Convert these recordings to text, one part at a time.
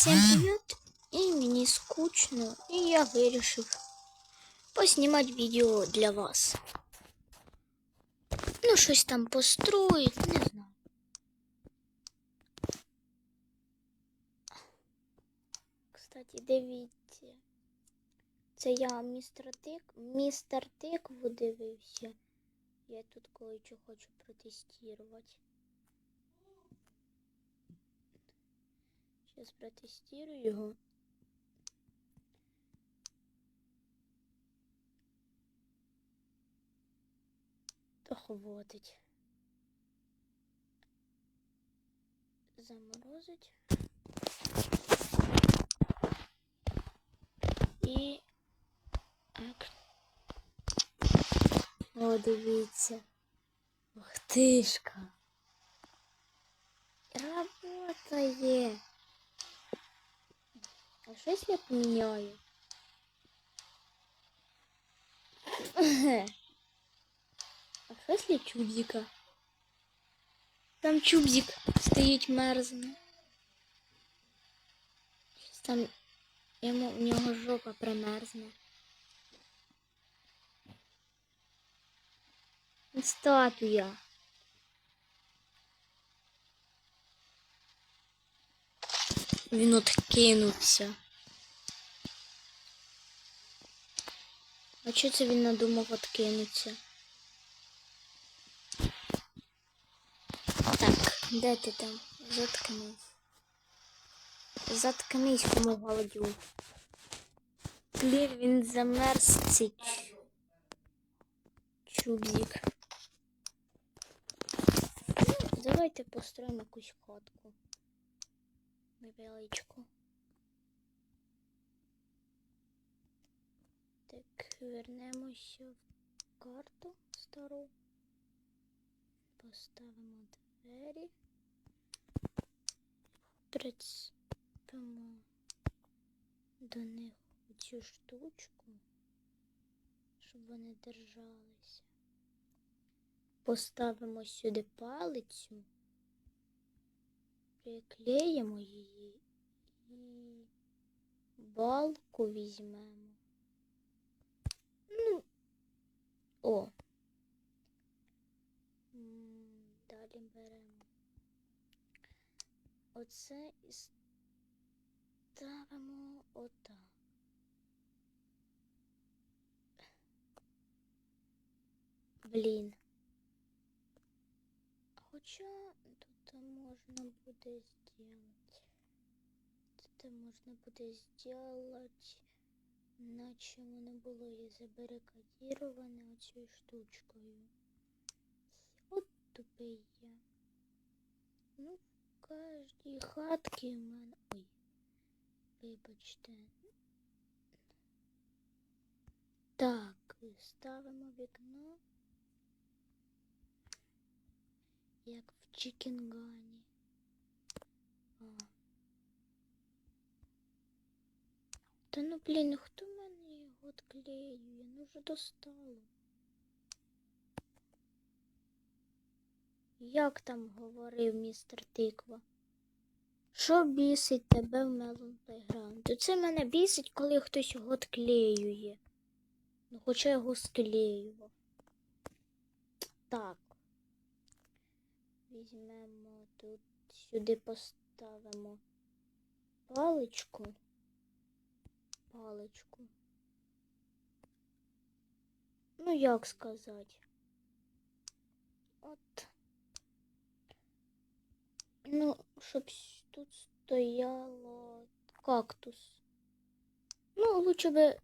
Всем привет! И мне скучно, и я вирішив поснімати відео для вас. Ну, щось там построїть, не знаю. Кстати, дивіться. Це я містер Тик, містер Тикву дивився. Я тут кое-що хочу протестувати. Сейчас протестирую його. То хватить. Заморозить. І так. О, дивіться. Ух тишка. Работає. А що если я поменяю? А що если чубзика? Там чубзик стоїть мерзне. Щось Там йому в нього жопа примерзне. Статуя. Він откинувся. А чого це він надумав откинутися? Так, де ти там? Заткнись. Заткнись, кому голодю. Блін, він замерз цей ч- Ну, давайте построїмо якусь хатку. Невеличку. Так, вернемося в карту стару. Поставимо двері. Прицепимо до них цю штучку, щоб вони держалися. Поставимо сюди палицю приклеїмо її і балку візьмемо. Ну, о. Далі беремо. Оце і ставимо отак. Блін. Хоча тут можна буде сделать. Тут можна буде сделать, наче воно було і забарикадіроване оцією штучкою. От тупий я. Ну, в кожній хатці в мене. Ой, вибачте. Так, ставимо вікно. як в Чікінгані. Та ну блін, хто мене його отклеює? Ну вже достало. Як там говорив містер Тиква? Що бісить тебе в Melon Playground? То це мене бісить, коли хтось його отклеює. Ну хоча його склеював. Так. Візьмемо тут, сюди поставимо паличку. Паличку. Ну, як сказати? От. Ну, щоб тут стояло кактус. Ну, лучше би.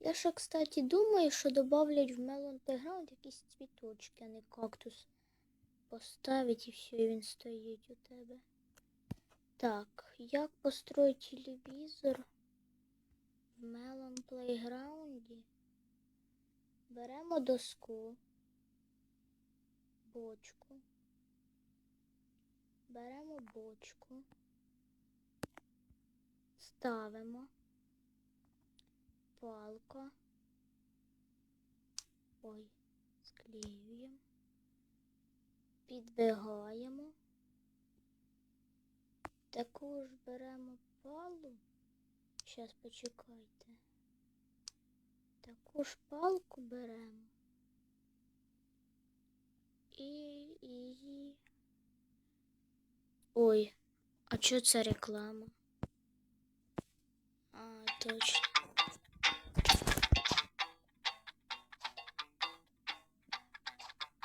Я ще, кстати, думаю, що добавлять в Melon Playground якісь цвіточки, а не кактус поставить і все, і він стоїть у тебе. Так, як построїти телевізор в Melon Playground? Беремо доску, бочку, беремо бочку, ставимо палка. Ой, склеюємо підбігаємо. Таку ж беремо палу. Щас почекайте. Таку ж палку беремо. І її. Ой, а чого це реклама? А, точно.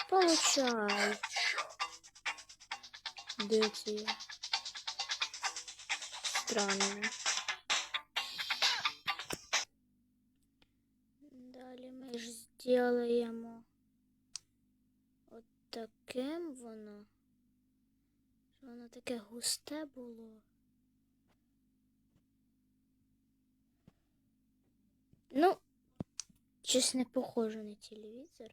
Получай. Де це я? Странно. Далі ми ж зробимо от таким воно. Щоб воно таке густе було. Ну, не похоже на телевізор.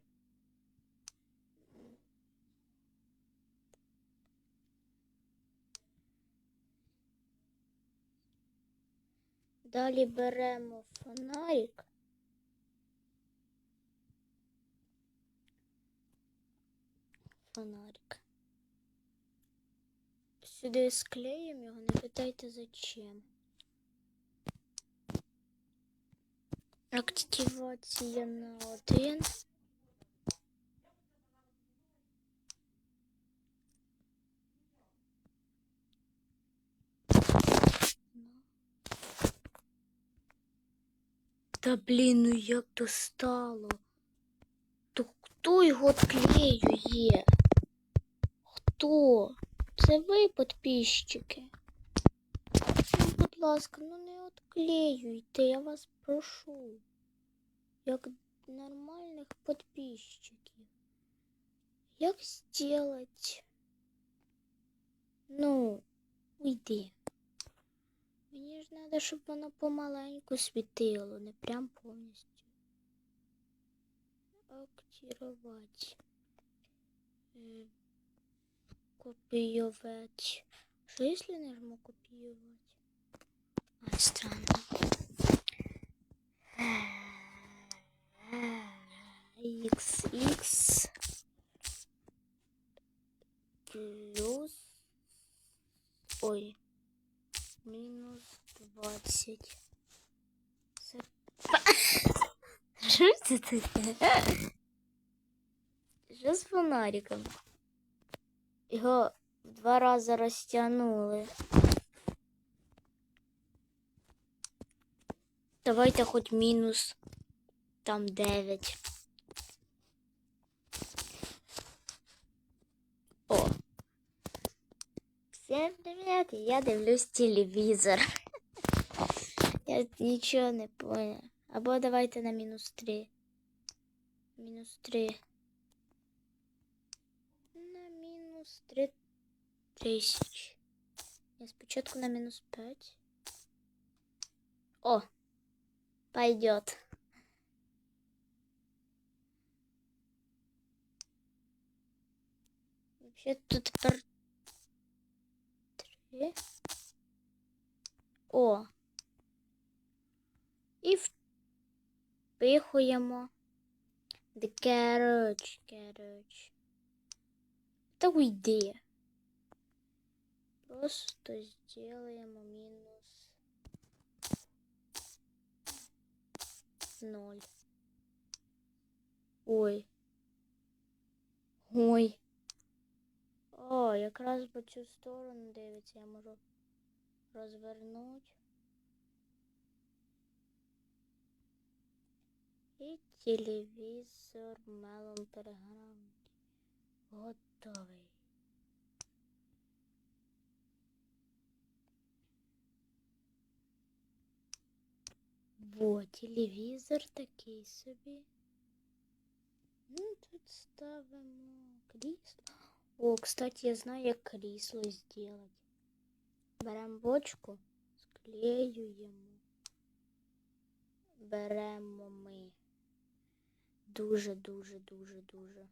Далі беремо фонарик. Фонарик. Сюди склеїмо його, не питайте зачем. Активація на один. Та блін, ну як достало. То хто його відклеює? Хто? Це ви, підписчики. Будь ласка, ну не відклеюйте, я вас прошу. Як нормальних підписчиків. Як сделать? Ну, уйди. Мені ж треба, щоб воно помаленьку світило, не прям повністю. Активувати. Е, Копіювати. Що якщо нажму копіювати? А, странно. XX плюс ой мінус 20. Це... Що це таке? Що з фонариком? Його в два рази розтягнули. Давайте хоч мінус там 9. О. Всем привет, я дивлюсь телевізор. Я нічого не понял. Або давайте на мінус 3. Мінус 3. На мінус 3 тисячі. Я спочатку на мінус 5. О! Пойдет. Вообще тут тепер три. О. І впихуємо. Да короче, короче. Та уйди. Просто сделаем минус ноль. Ой. Ой. О, якраз по цю сторону дивиться, я можу розвернути. І телевізор мелом переграв. Готовий. Во, телевізор такий собі. Ну, тут ставимо крісло. О, кстати, я знаю, як крісло зробити. Беремо бочку, склеюємо. Беремо ми дуже, дуже, дуже, дуже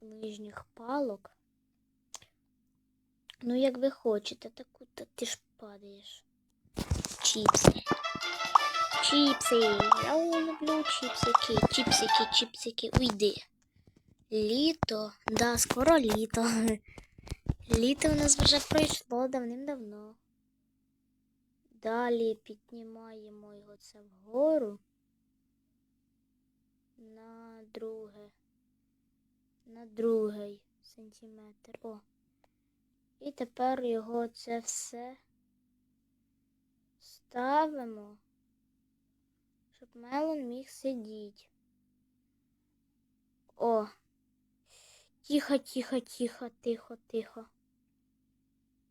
нижніх палок. Ну, як ви хочете, таку то ти ж падаєш. Чіпси. Чіпси. Я люблю чіпсики. Чіпсики, чіпсики. Уйди. Літо. Да, скоро літо. Літо у нас вже пройшло давним-давно. Далі піднімаємо його це вгору друге, на другий сантиметр. О. І тепер його це все ставимо, щоб мелон міг сидіти. О. Тихо, тихо, тихо, тихо, тихо.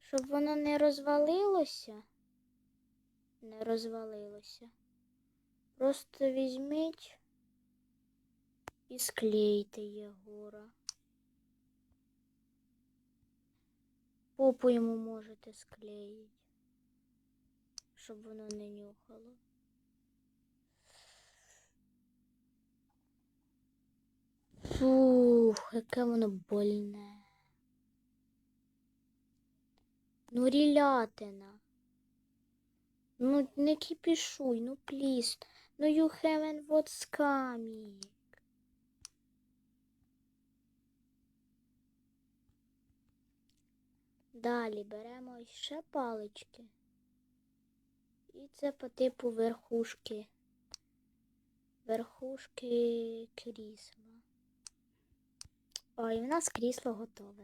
Щоб воно не розвалилося. Не розвалилося. Просто візьміть і склейте Єгора. Попу йому можете склеїти, щоб воно не нюхало. Фух, яке воно больне. Ну, рілятина. Ну, не кипішуй, ну пліс. Ну, you haven't what's coming. Далі беремо ще палички. І це по типу верхушки. Верхушки крісла. Ой, в нас крісло готове.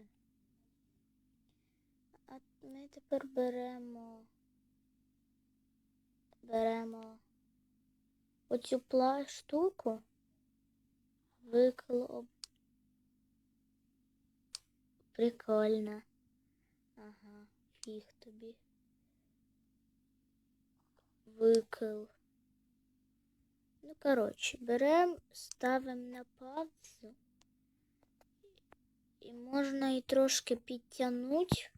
А ми тепер беремо. Беремо оцю пла штуку, виклоп. Прикольно. Фіг тобі. Викл. Ну, коротше, беремо, ставимо на паузу. І можна і трошки підтягнути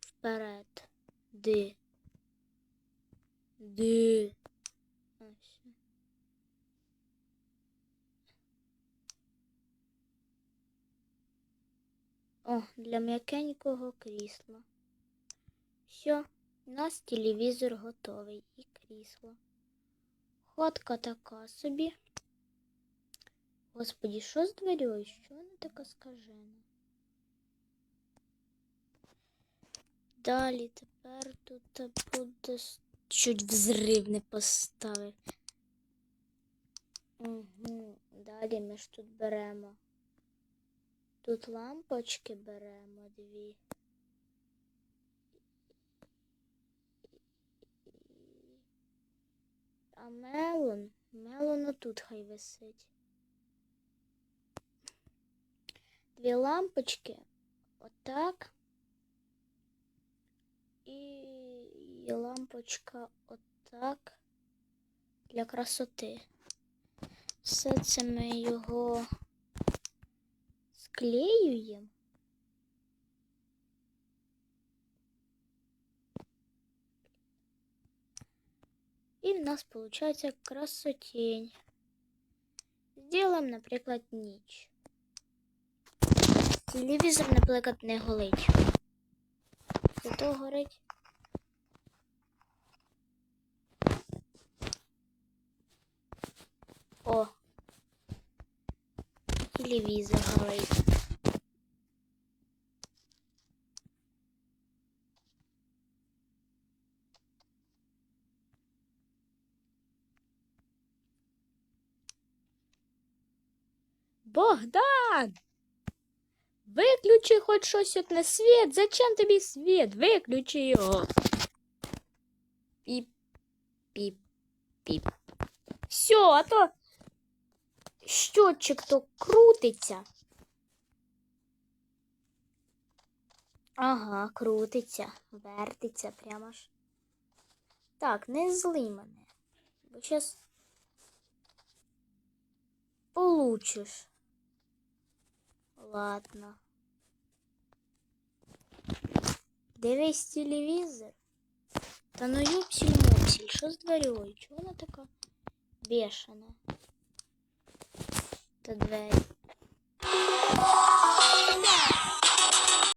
вперед. Ди. Ди. Ось. О, для м'якенького крісла. Все, у нас телевізор готовий і крісло. Ходка така собі. Господі, що з дверьою? Що вона така скажена? Далі тепер тут буде чуть взрив не поставив. Угу. Далі ми ж тут беремо. Тут лампочки беремо дві. А мелон, мелон отут хай висить. Дві лампочки. Отак. І лампочка отак для красоти. Все це ми його склеюємо. І в нас виходить красотень. Сделаем, наприклад, ніч. Телевізор, наприклад, не голить. Зато горить. О. Телевізор горить. Богдан! Виключи хоч щось на світ. Зачем тобі світ? Виключи його. Піп, піп, піп. Все, а то щотчик то крутиться. Ага, крутиться, вертиться прямо ж. Так, не зли мене. Бо щас получиш. Ладно. Дивись телевізор. Та ну юпсіль мопсіль, що з дверьою? Чого вона така бешена? Та двері.